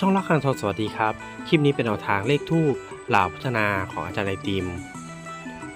ช่องลักคังทองสวัสดีครับ คลิปนี้เป็นแนวทางเลขทูปเหล่าพัฒนาของอาจารย์ไอติม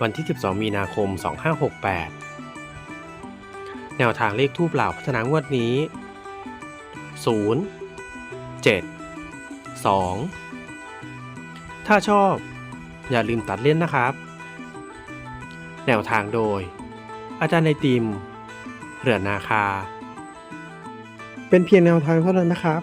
วันที่ 12 มีนาคม 2568 แนวทางเลขทูปเหล่าพัฒนางวดนี้ 0 7 2 ถ้าชอบอย่าลืมตัดเล่นนะครับ แนวทางโดย อาจารย์ไอติม เรือนนาคา เป็นเพียงแนวทางเท่านั้นนะครับ